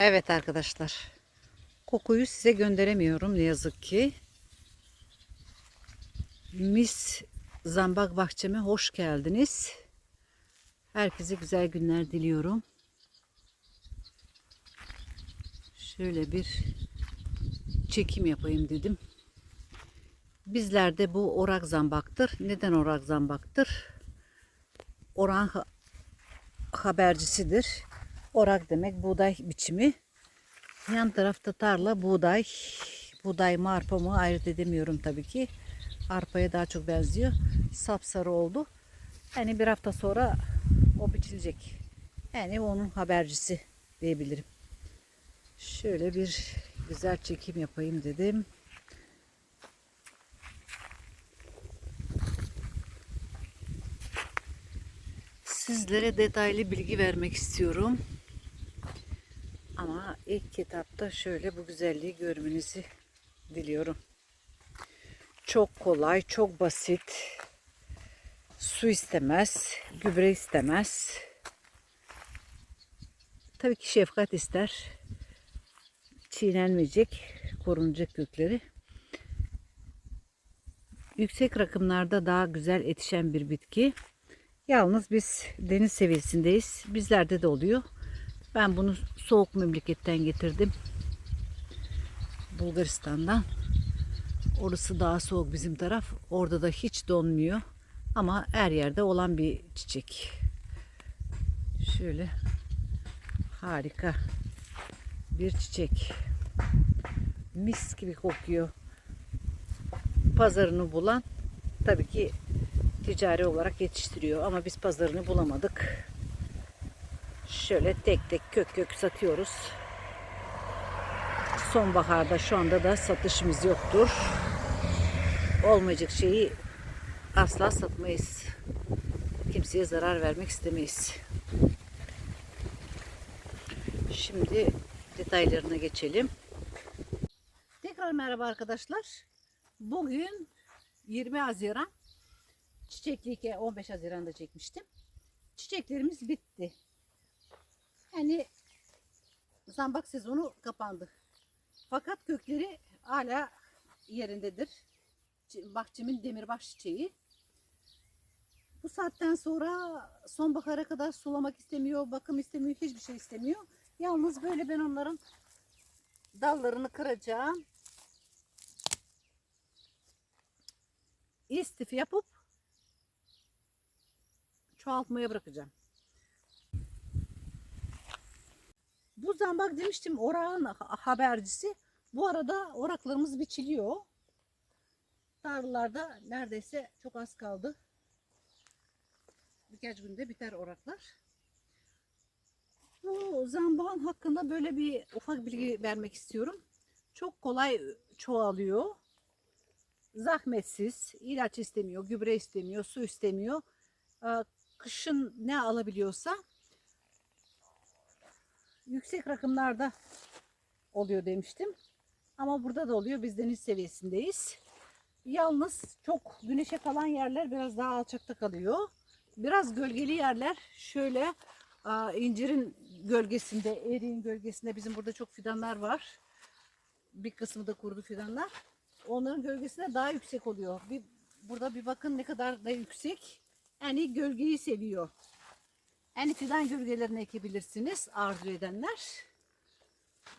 Evet arkadaşlar. Kokuyu size gönderemiyorum ne yazık ki. Mis Zambak bahçeme hoş geldiniz. Herkese güzel günler diliyorum. Şöyle bir çekim yapayım dedim. Bizlerde bu orak zambaktır. Neden orak zambaktır? Oran ha- habercisidir. Orak demek buğday biçimi. Yan tarafta tarla buğday. Buğday mı arpa mı ayırt edemiyorum tabii ki. Arpaya daha çok benziyor. Sapsarı oldu. Yani bir hafta sonra o biçilecek. Yani onun habercisi diyebilirim. Şöyle bir güzel çekim yapayım dedim. Sizlere detaylı bilgi vermek istiyorum. Ama ilk kitapta şöyle bu güzelliği görmenizi diliyorum. Çok kolay, çok basit. Su istemez, gübre istemez. Tabii ki şefkat ister. Çiğnenmeyecek, korunacak kökleri. Yüksek rakımlarda daha güzel yetişen bir bitki. Yalnız biz deniz seviyesindeyiz. Bizlerde de oluyor. Ben bunu soğuk memleketten getirdim. Bulgaristan'dan. Orası daha soğuk bizim taraf. Orada da hiç donmuyor. Ama her yerde olan bir çiçek. Şöyle harika bir çiçek. Mis gibi kokuyor. Pazarını bulan tabii ki ticari olarak yetiştiriyor ama biz pazarını bulamadık. Şöyle tek tek kök kök satıyoruz. Sonbaharda şu anda da satışımız yoktur. Olmayacak şeyi asla satmayız. Kimseye zarar vermek istemeyiz. Şimdi detaylarına geçelim. Tekrar merhaba arkadaşlar. Bugün 20 Haziran çiçekli 15 Haziran'da çekmiştim. Çiçeklerimiz bitti. Yani zambak sezonu kapandı. Fakat kökleri hala yerindedir. Bahçemin demirbaş çiçeği. Bu saatten sonra sonbahara kadar sulamak istemiyor, bakım istemiyor, hiçbir şey istemiyor. Yalnız böyle ben onların dallarını kıracağım. İstif yapıp çoğaltmaya bırakacağım. Bu zambak demiştim orağın ha- habercisi. Bu arada oraklarımız biçiliyor. Tarlalarda neredeyse çok az kaldı. Birkaç günde biter oraklar. Bu zambağın hakkında böyle bir ufak bilgi vermek istiyorum. Çok kolay çoğalıyor. Zahmetsiz, ilaç istemiyor, gübre istemiyor, su istemiyor. Ee, Kışın ne alabiliyorsa yüksek rakımlarda oluyor demiştim. Ama burada da oluyor. Biz deniz seviyesindeyiz. Yalnız çok güneşe kalan yerler biraz daha alçakta kalıyor. Biraz gölgeli yerler şöyle incirin gölgesinde, eriğin gölgesinde bizim burada çok fidanlar var. Bir kısmı da kurudu fidanlar. Onların gölgesinde daha yüksek oluyor. Bir, burada bir bakın ne kadar da yüksek. Yani gölgeyi seviyor. Yani fidan gölgelerine ekebilirsiniz arzu edenler.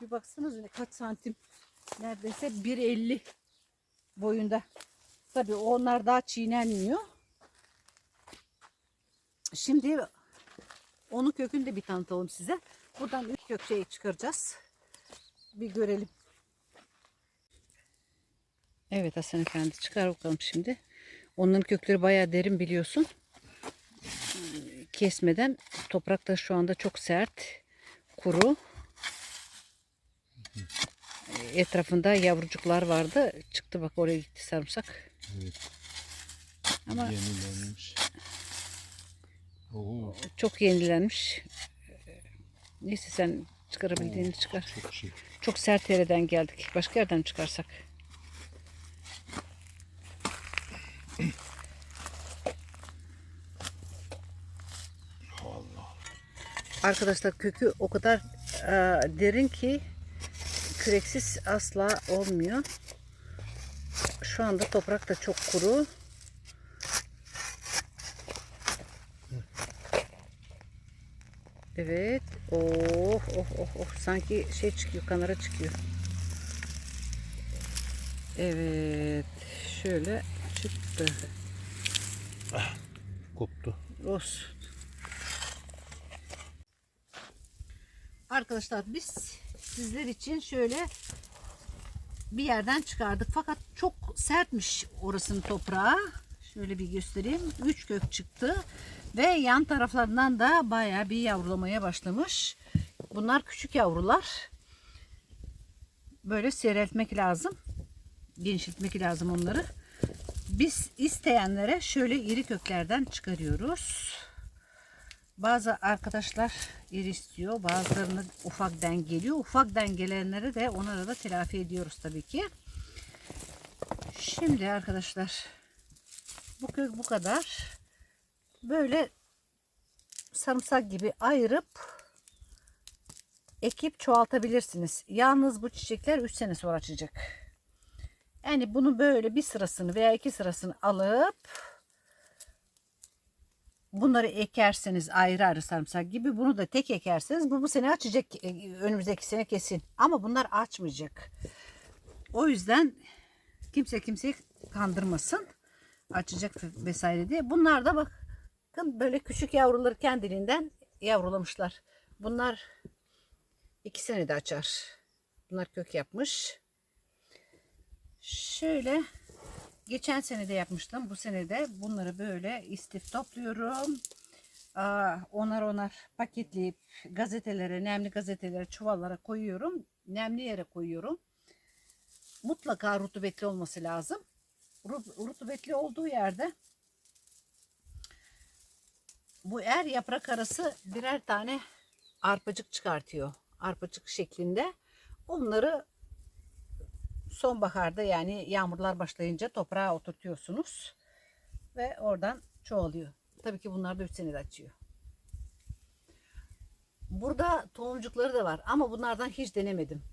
Bir baksanıza kaç santim neredeyse 1.50 boyunda. Tabii onlar daha çiğnenmiyor. Şimdi onun kökünü de bir tanıtalım size. Buradan üç kök şeyi çıkaracağız. Bir görelim. Evet Hasan Efendi çıkar bakalım şimdi. Onların kökleri bayağı derin biliyorsun. Kesmeden toprak da şu anda çok sert, kuru. Etrafında yavrucuklar vardı. Çıktı bak oraya gitti sarımsak. Evet. Ama Yenilenmiş. Oo, çok yenilenmiş. Neyse sen çıkarabildiğini çıkar. çok şey. Çok sert yerden geldik. Başka yerden çıkarsak. Arkadaşlar kökü o kadar e, derin ki küreksiz asla olmuyor. Şu anda toprak da çok kuru. Evet. Oh oh oh oh. Sanki şey çıkıyor, kanara çıkıyor. Evet. Şöyle çıktı. Koptu. Olsun. Arkadaşlar biz sizler için şöyle bir yerden çıkardık. Fakat çok sertmiş orasının toprağı. Şöyle bir göstereyim. 3 kök çıktı. Ve yan taraflarından da bayağı bir yavrulamaya başlamış. Bunlar küçük yavrular. Böyle seyreltmek lazım. Genişletmek lazım onları. Biz isteyenlere şöyle iri köklerden çıkarıyoruz. Bazı arkadaşlar istiyor. Bazılarını ufak dengeliyor. Ufak dengelenleri de onlara da telafi ediyoruz tabii ki. Şimdi arkadaşlar bu kök bu kadar. Böyle sarımsak gibi ayırıp ekip çoğaltabilirsiniz. Yalnız bu çiçekler 3 sene sonra açacak. Yani bunu böyle bir sırasını veya iki sırasını alıp bunları ekerseniz ayrı ayrı sarımsak gibi bunu da tek ekerseniz bu bu sene açacak e, önümüzdeki sene kesin. Ama bunlar açmayacak. O yüzden kimse kimseyi kandırmasın. Açacak vesaire diye. Bunlar da bakın böyle küçük yavruları kendiliğinden yavrulamışlar. Bunlar iki senede açar. Bunlar kök yapmış. Şöyle geçen sene de yapmıştım. Bu sene de bunları böyle istif topluyorum. Aa, onar onar paketleyip gazetelere, nemli gazetelere, çuvallara koyuyorum. Nemli yere koyuyorum. Mutlaka rutubetli olması lazım. Rut- Rutubetli olduğu yerde bu er yaprak arası birer tane arpacık çıkartıyor. Arpacık şeklinde. Onları sonbaharda yani yağmurlar başlayınca toprağa oturtuyorsunuz. Ve oradan çoğalıyor. Tabii ki bunlar da 3 senede açıyor. Burada tohumcukları da var ama bunlardan hiç denemedim.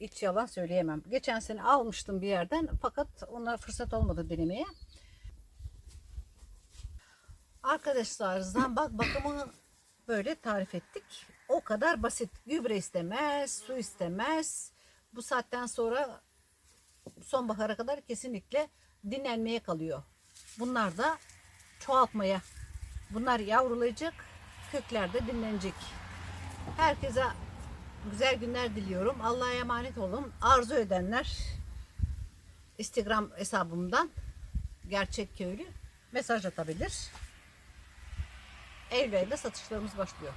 Hiç yalan söyleyemem. Geçen sene almıştım bir yerden fakat ona fırsat olmadı denemeye. Arkadaşlar zambak bakımını böyle tarif ettik. O kadar basit. Gübre istemez, su istemez. Bu saatten sonra sonbahara kadar kesinlikle dinlenmeye kalıyor. Bunlar da çoğaltmaya. Bunlar yavrulayacak, köklerde dinlenecek. Herkese güzel günler diliyorum. Allah'a emanet olun. Arzu edenler Instagram hesabımdan gerçek köylü mesaj atabilir. Eylül'de satışlarımız başlıyor.